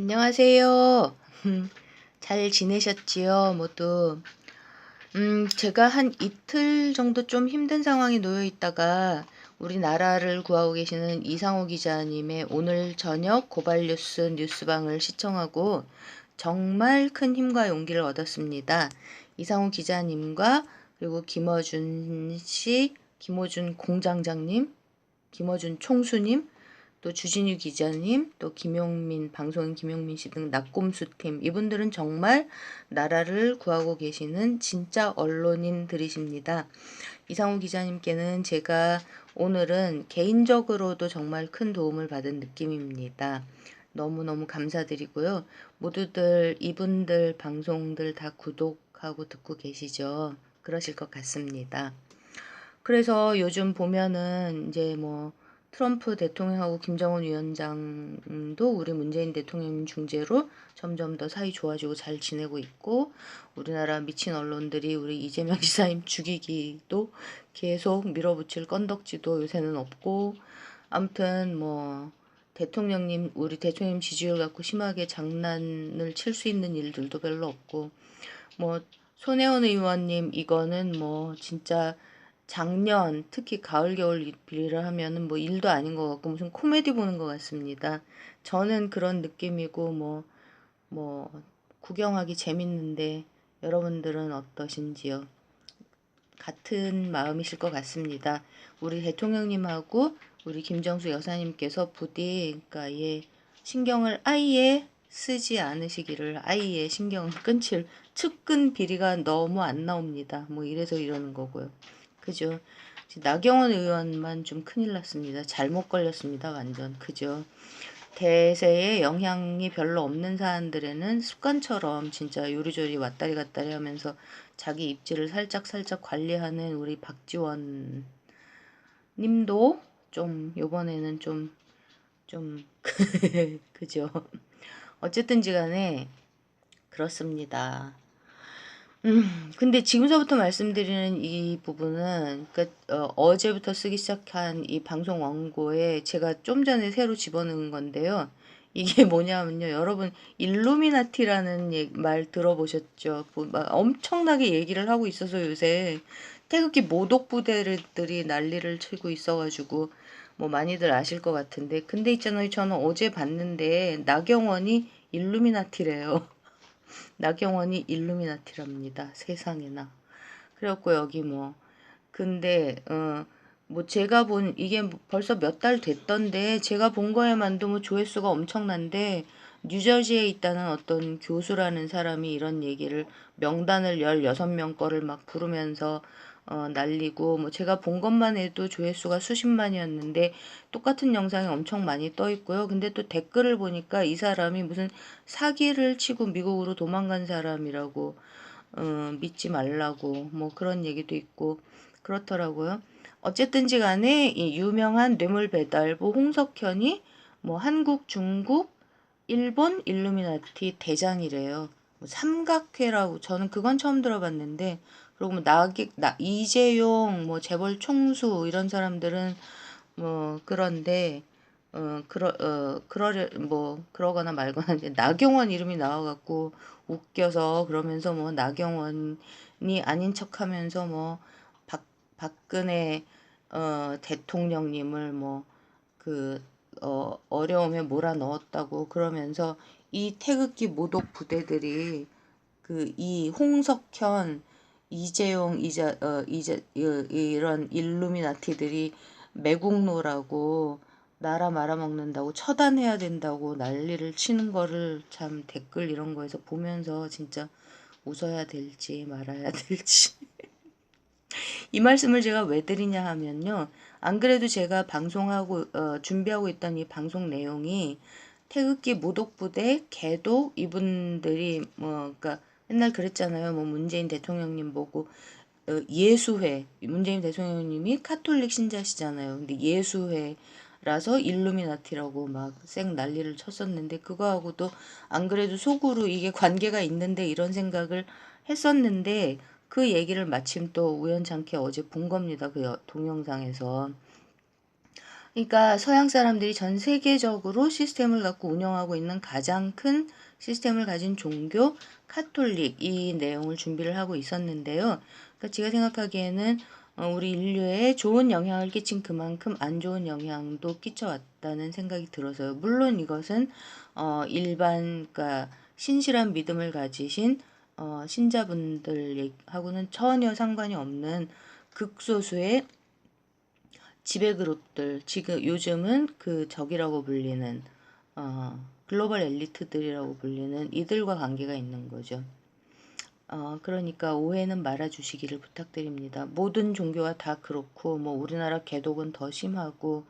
안녕하세요. 잘 지내셨지요, 모두? 음, 제가 한 이틀 정도 좀 힘든 상황에 놓여 있다가 우리나라를 구하고 계시는 이상호 기자님의 오늘 저녁 고발 뉴스 뉴스방을 시청하고 정말 큰 힘과 용기를 얻었습니다. 이상호 기자님과 그리고 김어준 씨, 김어준 공장장님, 김어준 총수님, 또 주진유 기자님, 또 김용민 방송인 김용민 씨 등 낙곰수 팀 이분들은 정말 나라를 구하고 계시는 진짜 언론인들이십니다. 이상우 기자님께는 제가 오늘은 개인적으로도 정말 큰 도움을 받은 느낌입니다. 너무너무 감사드리고요. 모두들 이분들 방송들 다 구독하고 듣고 계시죠? 그러실 것 같습니다. 그래서 요즘 보면은 이제 뭐 트럼프 대통령하고 김정은 위원장도 우리 문재인 대통령 중재로 점점 더 사이 좋아지고 잘 지내고 있고 우리나라 미친 언론들이 우리 이재명 지사님 죽이기도 계속 밀어붙일 건덕지도 요새는 없고 아무튼 뭐 대통령님 우리 대통령 지지율 갖고 심하게 장난을 칠 수 있는 일들도 별로 없고 뭐 손혜원 의원님 이거는 뭐 진짜 작년 특히 가을 겨울 비를 하면은 뭐 일도 아닌 것 같고 무슨 코미디 보는 것 같습니다. 저는 그런 느낌이고 뭐뭐 뭐 구경하기 재밌는데 여러분들은 어떠신지요? 같은 마음이실 것 같습니다. 우리 대통령님하고 우리 김정수 여사님께서 부디 그러니까 예 신경을 아예 쓰지 않으시기를 아예 신경을 끊칠 측근 비리가 너무 안 나옵니다. 뭐 이래서 이러는 거고요. 그죠? 나경원 의원만 좀 큰일 났습니다. 잘못 걸렸습니다. 완전. 그죠? 대세에 영향이 별로 없는 사람들에는 습관처럼 진짜 요리조리 왔다리 갔다리 하면서 자기 입지를 살짝살짝 관리하는 우리 박지원 님도 좀 요번에는 좀 좀 그죠 어쨌든지 간에 그렇습니다. 음, 근데 지금서부터 말씀드리는 이 부분은 그러니까 어, 제부터 쓰기 시작한 이 방송 원고에 제가 좀 전에 새로 집어넣은 건데요. 이게 뭐냐면요. 여러분 일루미나티라는 예, 말 들어보셨죠? 뭐, 엄청나게 얘기를 하고 있어서 요새 태극기 모독 부대들이 난리를 치고 있어가지고 뭐 많이들 아실 것 같은데 근데 있잖아요. 저는 어제 봤는데 나경원이 일루미나티래요. 나경원이 일루미나티랍니다. 세상에나. 그래갖고 여기 뭐 근데 어 뭐 제가 본 이게 벌써 몇 달 됐던데 제가 본 거에만도 뭐 조회수가 엄청난데 뉴저지에 있다는 어떤 교수라는 사람이 이런 얘기를 명단을 16명 거를 막 부르면서 어, 날리고 뭐 제가 본 것만 해도 조회수가 수십만이었는데 똑같은 영상이 엄청 많이 떠 있고요. 근데 또 댓글을 보니까 이 사람이 무슨 사기를 치고 미국으로 도망간 사람이라고 어, 믿지 말라고 뭐 그런 얘기도 있고 그렇더라고요. 어쨌든지 간에 이 유명한 뇌물 배달부 홍석현이 뭐 한국, 중국, 일본 일루미나티 대장이래요. 뭐 삼각회라고 저는 그건 처음 들어봤는데 그리고 뭐 나기, 나, 이재용, 뭐 재벌 총수 이런 사람들은 뭐 그런데 어 그러 어 그러려 뭐 그러거나 말거나 이제 나경원 이름이 나와갖고 웃겨서 그러면서 뭐 나경원이 아닌 척하면서 뭐 박 박근혜 어 대통령님을 뭐그 어 어려움에 몰아 넣었다고 그러면서 이 태극기 모독 부대들이 그 이 홍석현 이재용 이자 어 이제 이런 일루미나티들이 매국노라고 나라 말아먹는다고 처단해야 된다고 난리를 치는 거를 참 댓글 이런 거에서 보면서 진짜 웃어야 될지 말아야 될지. 이 말씀을 제가 왜 드리냐 하면요. 안 그래도 제가 방송하고 어, 준비하고 있던 이 방송 내용이 태극기 모독부대 개도 이분들이 뭐 그러니까 맨날 그랬잖아요. 뭐 문재인 대통령님 보고 어, 예수회 문재인 대통령님이 카톨릭 신자시잖아요. 근데 예수회라서 일루미나티라고 막 쌩 난리를 쳤었는데 그거하고도 안 그래도 속으로 이게 관계가 있는데 이런 생각을 했었는데 그 얘기를 마침 또 우연찮게 어제 본 겁니다. 그 동영상에서. 그러니까 서양 사람들이 전 세계적으로 시스템을 갖고 운영하고 있는 가장 큰 시스템을 가진 종교 카톨릭 이 내용을 준비를 하고 있었는데요. 그러니까 제가 생각하기에는 어, 우리 인류에 좋은 영향을 끼친 그만큼 안 좋은 영향도 끼쳐왔다는 생각이 들어서요. 물론 이것은 어, 일반 그러니까 신실한 믿음을 가지신 어, 신자분들하고는 전혀 상관이 없는 극소수의 지배 그룹들 지금 요즘은 그 적이라고 불리는 어, 글로벌 엘리트들이라고 불리는 이들과 관계가 있는 거죠. 어, 그러니까 오해는 말아주시기를 부탁드립니다. 모든 종교가 다 그렇고 뭐 우리나라 개독은 더 심하고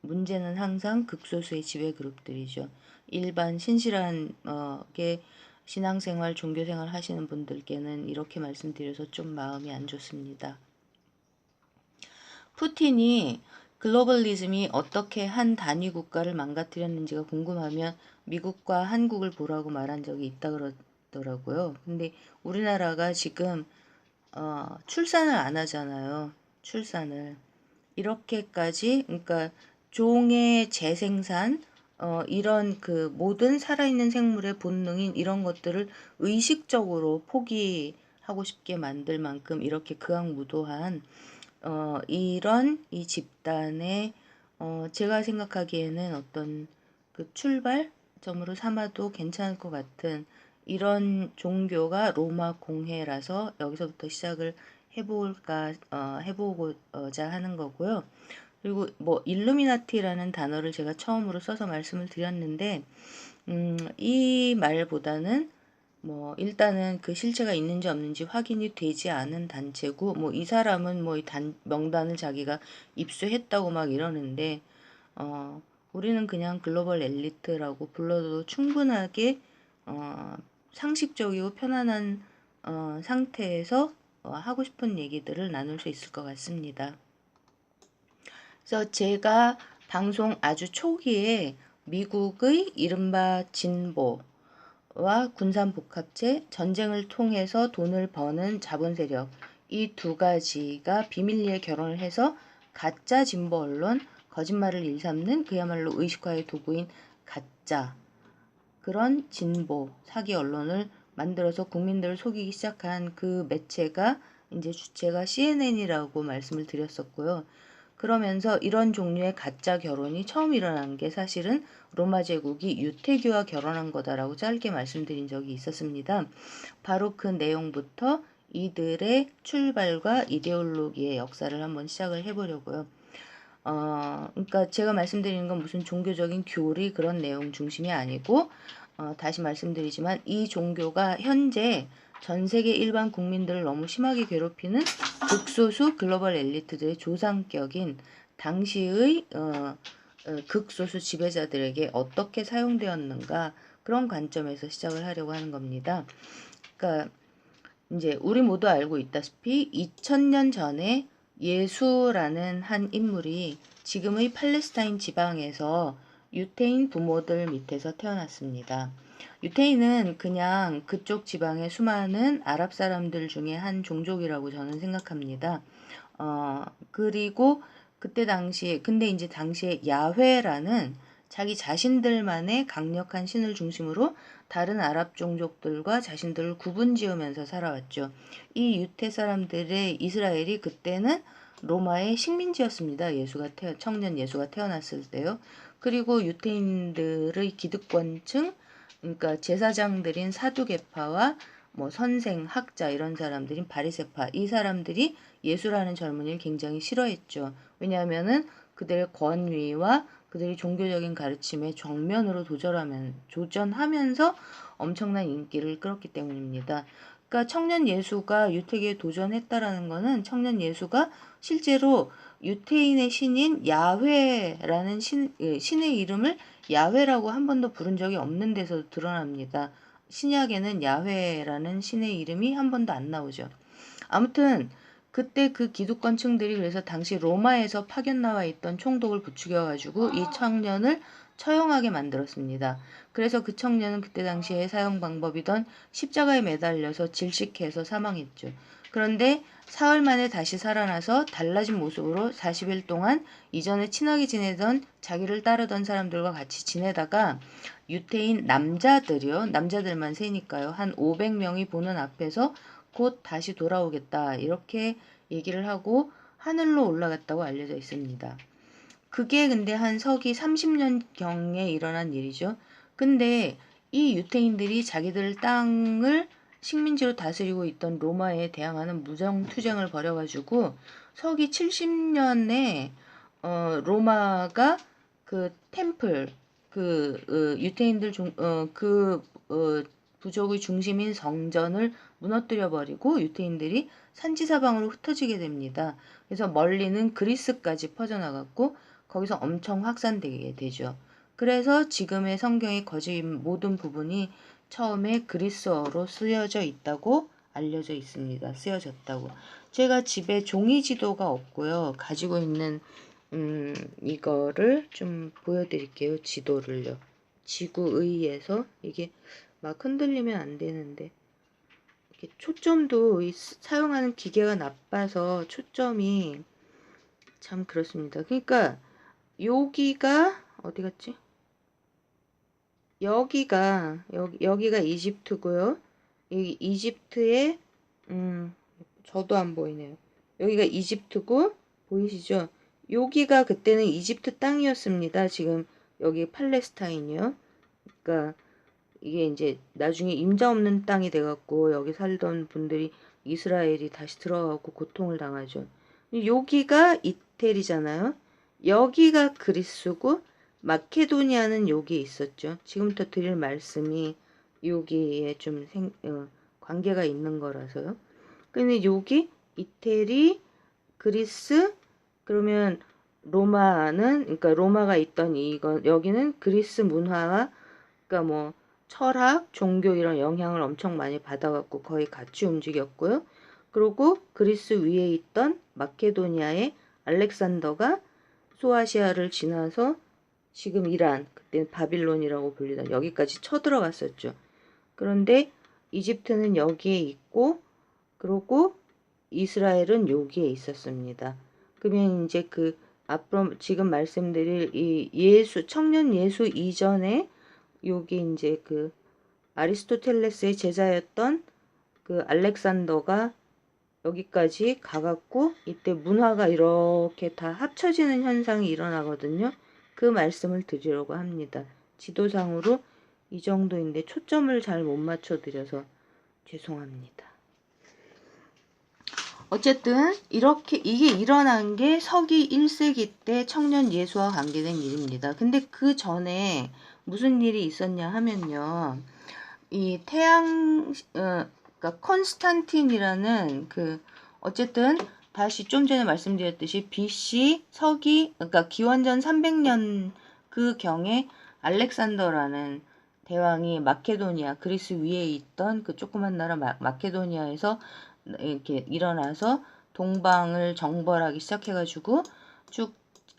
문제는 항상 극소수의 지배 그룹들이죠. 일반 신실한 어, 게 신앙생활, 종교생활 하시는 분들께는 이렇게 말씀드려서 좀 마음이 안 좋습니다. 푸틴이 글로벌리즘이 어떻게 한 단위 국가를 망가뜨렸는지가 궁금하면 미국과 한국을 보라고 말한 적이 있다 그러더라고요. 근데 우리나라가 지금 어, 출산을 안 하잖아요. 출산을 이렇게까지 그러니까 종의 재생산 어, 이런 그 모든 살아있는 생물의 본능인 이런 것들을 의식적으로 포기하고 싶게 만들 만큼 이렇게 극악무도한 어, 이런 이 집단의 어, 제가 생각하기에는 어떤 그 출발점으로 삼아도 괜찮을 것 같은 이런 종교가 로마 공회라서 여기서부터 시작을 해볼까 어, 해보고자 하는 거고요. 그리고 뭐 일루미나티라는 단어를 제가 처음으로 써서 말씀을 드렸는데 음, 이 말보다는 뭐 일단은 그 실체가 있는지 없는지 확인이 되지 않은 단체고 뭐 이 사람은 뭐 이 단 명단을 자기가 입수했다고 막 이러는데 어 우리는 그냥 글로벌 엘리트라고 불러도 충분하게 어 상식적이고 편안한 어 상태에서 어 하고 싶은 얘기들을 나눌 수 있을 것 같습니다. 그래서 제가 방송 아주 초기에 미국의 이른바 진보 와 군산복합체, 전쟁을 통해서 돈을 버는 자본 세력 이 두 가지가 비밀리에 결혼을 해서 가짜 진보 언론, 거짓말을 일삼는 그야말로 의식화의 도구인 가짜 그런 진보 사기 언론을 만들어서 국민들을 속이기 시작한 그 매체가 이제 주체가 CNN이라고 말씀을 드렸었고요. 그러면서 이런 종류의 가짜 결혼이 처음 일어난 게 사실은 로마 제국이 유태교와 결혼한 거다라고 짧게 말씀드린 적이 있었습니다. 바로 그 내용부터 이들의 출발과 이데올로기의 역사를 한번 시작을 해보려고요. 어, 그러니까 제가 말씀드리는 건 무슨 종교적인 교리 그런 내용 중심이 아니고 어, 다시 말씀드리지만 이 종교가 현재 전 세계 일반 국민들을 너무 심하게 괴롭히는 극소수 글로벌 엘리트들의 조상격인 당시의 어, 어, 극소수 지배자들에게 어떻게 사용되었는가 그런 관점에서 시작을 하려고 하는 겁니다. 그러니까 이제 우리 모두 알고 있다시피 2000년 전에 예수라는 한 인물이 지금의 팔레스타인 지방에서 유태인 부모들 밑에서 태어났습니다. 유태인은 그냥 그쪽 지방의 수많은 아랍 사람들 중에 한 종족이라고 저는 생각합니다. 어, 그리고 그때 당시에, 근데 이제 당시에 야훼라는 자기 자신들만의 강력한 신을 중심으로 다른 아랍 종족들과 자신들을 구분 지으면서 살아왔죠. 이 유태 사람들의 이스라엘이 그때는 로마의 식민지였습니다. 예수가 태어, 청년 예수가 태어났을 때요. 그리고 유태인들의 기득권층, 그러니까 제사장들인 사두개파와 뭐 선생, 학자 이런 사람들인 바리세파 이 사람들이 예수라는 젊은이를 굉장히 싫어했죠. 왜냐하면은 그들의 권위와 그들이 종교적인 가르침에 정면으로 도전하면 조전하면서 엄청난 인기를 끌었기 때문입니다. 그러니까 청년 예수가 유태계에 도전했다라는 것은 청년 예수가 실제로 유태인의 신인 야훼라는 신, 예, 신의 이름을 야훼라고 한 번도 부른 적이 없는 데서 드러납니다. 신약에는 야훼라는 신의 이름이 한 번도 안 나오죠. 아무튼 그때 그 기득권층들이 그래서 당시 로마에서 파견 나와 있던 총독을 부추겨 가지고 이 청년을 처형하게 만들었습니다. 그래서 그 청년은 그때 당시에 사형 방법이던 십자가에 매달려서 질식해서 사망했죠. 그런데 사흘 만에 다시 살아나서 달라진 모습으로 40일 동안 이전에 친하게 지내던 자기를 따르던 사람들과 같이 지내다가 유태인 남자들이요. 남자들만 세니까요. 한 500명이 보는 앞에서 곧 다시 돌아오겠다. 이렇게 얘기를 하고 하늘로 올라갔다고 알려져 있습니다. 그게 근데 한 서기 30년경에 일어난 일이죠. 근데 이 유태인들이 자기들 땅을 식민지로 다스리고 있던 로마에 대항하는 무정투쟁을 벌여가지고 서기 70년에 어, 로마가 그 템플 그 어, 유태인들 중, 어, 그 어, 부족의 중심인 성전을 무너뜨려 버리고 유태인들이 산지사방으로 흩어지게 됩니다. 그래서 멀리는 그리스까지 퍼져나갔고 거기서 엄청 확산되게 되죠. 그래서 지금의 성경의 거짓 모든 부분이 처음에 그리스어로 쓰여져 있다고 알려져 있습니다. 쓰여졌다고. 제가 집에 종이 지도가 없고요. 가지고 있는 음, 이거를 좀 보여드릴게요. 지도를요. 지구의에서 이게 막 흔들리면 안 되는데 이렇게 초점도 이 스- 사용하는 기계가 나빠서 초점이 참 그렇습니다. 그러니까 여기가 어디 갔지? 여기가 여기 여기 가 이집트고요. 여기 이집트에 음 저도 안 보이네요. 여기가 이집트고 보이시죠? 여기가 그때는 이집트 땅이었습니다. 지금 여기 팔레스타인이요. 그러니까 이게 이제 나중에 임자 없는 땅이 돼갖고 여기 살던 분들이 이스라엘이 다시 들어가고 고통을 당하죠. 여기가 이태리잖아요. 여기가 그리스고 마케도니아는 여기에 있었죠. 지금부터 드릴 말씀이 여기에 좀 생, 어, 관계가 있는 거라서요. 근데 여기 이태리, 그리스, 그러면 로마는 그러니까 로마가 있던 이건 여기는 그리스 문화와 그러니까 뭐 철학, 종교 이런 영향을 엄청 많이 받아갖고 거의 같이 움직였고요. 그리고 그리스 위에 있던 마케도니아의 알렉산더가 소아시아를 지나서 지금 이란, 그때는 바빌론이라고 불리던 여기까지 쳐들어갔었죠. 그런데 이집트는 여기에 있고, 그리고 이스라엘은 여기에 있었습니다. 그러면 이제 그 앞으로 지금 말씀드릴 이 예수, 청년 예수 이전에 여기 이제 그 아리스토텔레스의 제자였던 그 알렉산더가 여기까지 가갖고 이때 문화가 이렇게 다 합쳐지는 현상이 일어나거든요. 그 말씀을 드리려고 합니다. 지도상으로 이 정도인데 초점을 잘 못 맞춰 드려서 죄송합니다. 어쨌든 이렇게 이게 일어난 게 서기 1세기 때 청년 예수와 관계된 일입니다. 근데 그 전에 무슨 일이 있었냐 하면요. 이 태양 어, 그러니까 컨스탄틴이라는 그 어쨌든 다시 좀 전에 말씀드렸듯이 BC 서기 그러니까 기원전 300년 그 경에 알렉산더라는 대왕이 마케도니아 그리스 위에 있던 그 조그만 나라 마, 마케도니아에서 이렇게 일어나서 동방을 정벌하기 시작해가지고 쭉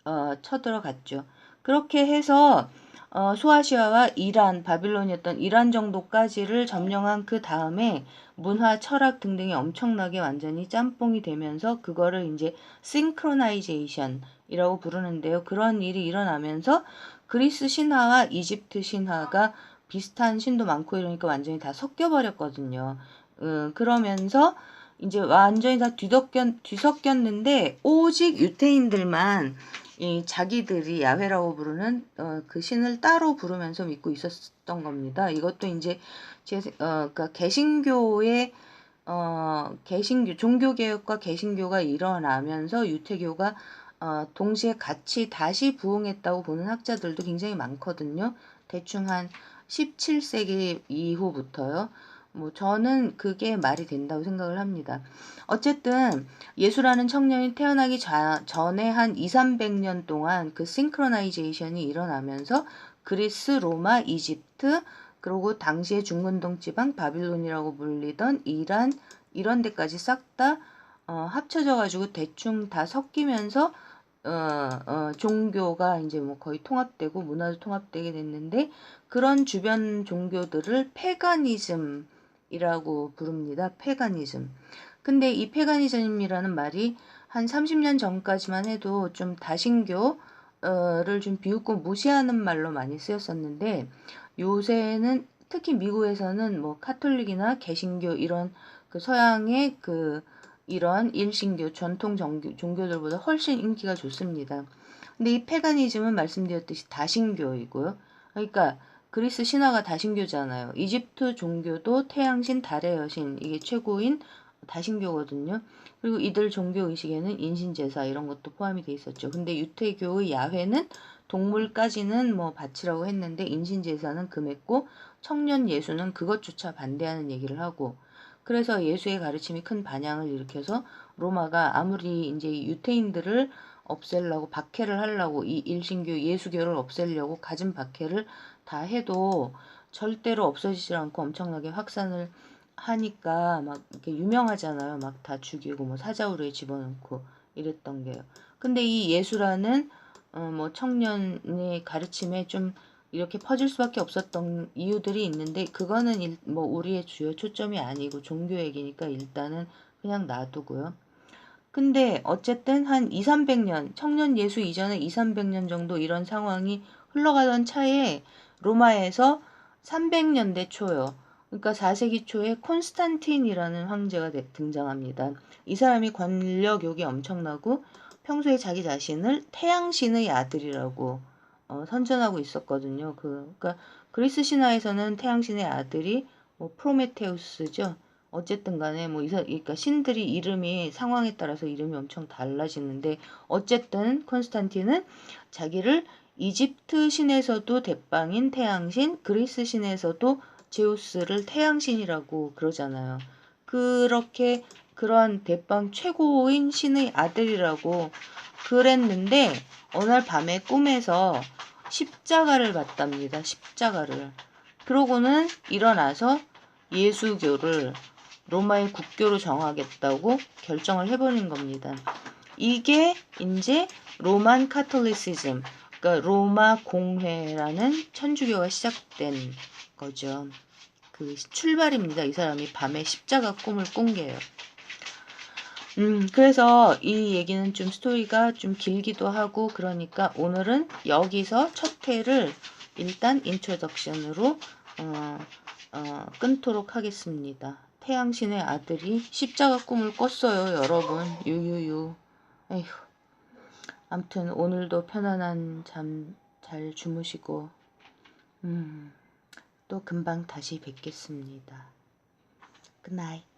어, 쳐들어갔죠. 그렇게 해서 어, 소아시아와 이란, 바빌론이었던 이란 정도까지를 점령한 그 다음에 문화, 철학 등등이 엄청나게 완전히 짬뽕이 되면서 그거를 이제 싱크로나이제이션이라고 부르는데요. 그런 일이 일어나면서 그리스 신화와 이집트 신화가 비슷한 신도 많고 이러니까 완전히 다 섞여버렸거든요. 음, 그러면서 이제 완전히 다 뒤덮였, 뒤섞였는데 오직 유태인들만 이 자기들이 야훼라고 부르는 어, 그 신을 따로 부르면서 믿고 있었던 겁니다. 이것도 이제 제 어, 그러니까 개신교의 어, 개신교 종교 개혁과 개신교가 일어나면서 유태교가 어, 동시에 같이 다시 부흥했다고 보는 학자들도 굉장히 많거든요. 대충 한 17세기 이후부터요. 뭐 저는 그게 말이 된다고 생각을 합니다. 어쨌든 예수라는 청년이 태어나기 자, 전에 한 2, 300년 동안 그 싱크로나이제이션이 일어나면서 그리스, 로마, 이집트 그리고 당시의 중근동 지방 바빌론이라고 불리던 이란 이런 데까지 싹다 어, 합쳐져 가지고 대충 다 섞이면서 어, 어, 종교가 이제 뭐 거의 통합되고 문화도 통합되게 됐는데 그런 주변 종교들을 페가니즘 이라고 부릅니다. 페가니즘. 근데 이 페가니즘이라는 말이 한 30년 전까지만 해도 좀 다신교를 좀 비웃고 무시하는 말로 많이 쓰였었는데 요새는 특히 미국에서는 뭐 카톨릭이나 개신교 이런 그 서양의 그 이런 일신교 전통 종교, 종교들보다 훨씬 인기가 좋습니다. 근데 이 페가니즘은 말씀드렸듯이 다신교이고요. 그러니까 그리스 신화가 다신교잖아요. 이집트 종교도 태양신, 달의 여신 이게 최고인 다신교거든요. 그리고 이들 종교 의식에는 인신제사 이런 것도 포함이 돼 있었죠. 근데 유태교의 야훼는 동물까지는 뭐 바치라고 했는데 인신제사는 금했고 청년 예수는 그것조차 반대하는 얘기를 하고 그래서 예수의 가르침이 큰 반향을 일으켜서 로마가 아무리 이제 유태인들을 없애려고 박해를 하려고 이 일신교 예수교를 없애려고 가진 박해를 다 해도 절대로 없어지지 않고 엄청나게 확산을 하니까 막 이렇게 유명하잖아요. 막 다 죽이고 뭐 사자우루에 집어넣고 이랬던 게요. 근데 이 예수라는 어 뭐 청년의 가르침에 좀 이렇게 퍼질 수밖에 없었던 이유들이 있는데 그거는 일, 뭐 우리의 주요 초점이 아니고 종교 얘기니까 일단은 그냥 놔두고요. 근데 어쨌든 한 2, 300년, 청년 예수 이전에 2, 300년 정도 이런 상황이 흘러가던 차에 로마에서 300년대 초요. 그러니까 4세기 초에 콘스탄틴이라는 황제가 등장합니다. 이 사람이 권력욕이 엄청나고 평소에 자기 자신을 태양신의 아들이라고 어, 선전하고 있었거든요. 그, 그러니까 그리스 신화에서는 태양신의 아들이 뭐 프로메테우스죠. 어쨌든 간에 뭐 이사, 그러니까 신들이 이름이 상황에 따라서 이름이 엄청 달라지는데 어쨌든 콘스탄틴은 자기를 이집트 신에서도 대빵인 태양신, 그리스 신에서도 제우스를 태양신이라고 그러잖아요. 그렇게 그런 대빵 최고인 신의 아들이라고 그랬는데 어느 날 밤에 꿈에서 십자가를 봤답니다. 십자가를. 그러고는 일어나서 예수교를 로마의 국교로 정하겠다고 결정을 해버린 겁니다. 이게 이제 로만 카톨리시즘, 그러니까 로마 공회라는 천주교가 시작된 거죠. 그 출발입니다. 이 사람이 밤에 십자가 꿈을 꾼 게요. 음, 그래서 이 얘기는 좀 스토리가 좀 길기도 하고 그러니까 오늘은 여기서 첫 회를 일단 인트로덕션으로 어, 어, 끊도록 하겠습니다. 태양신의 아들이 십자가 꿈을 꿨어요, 여러분. 유유유. 에휴. 암튼 오늘도 편안한 잠 잘 주무시고 음. 또 금방 다시 뵙겠습니다. Night.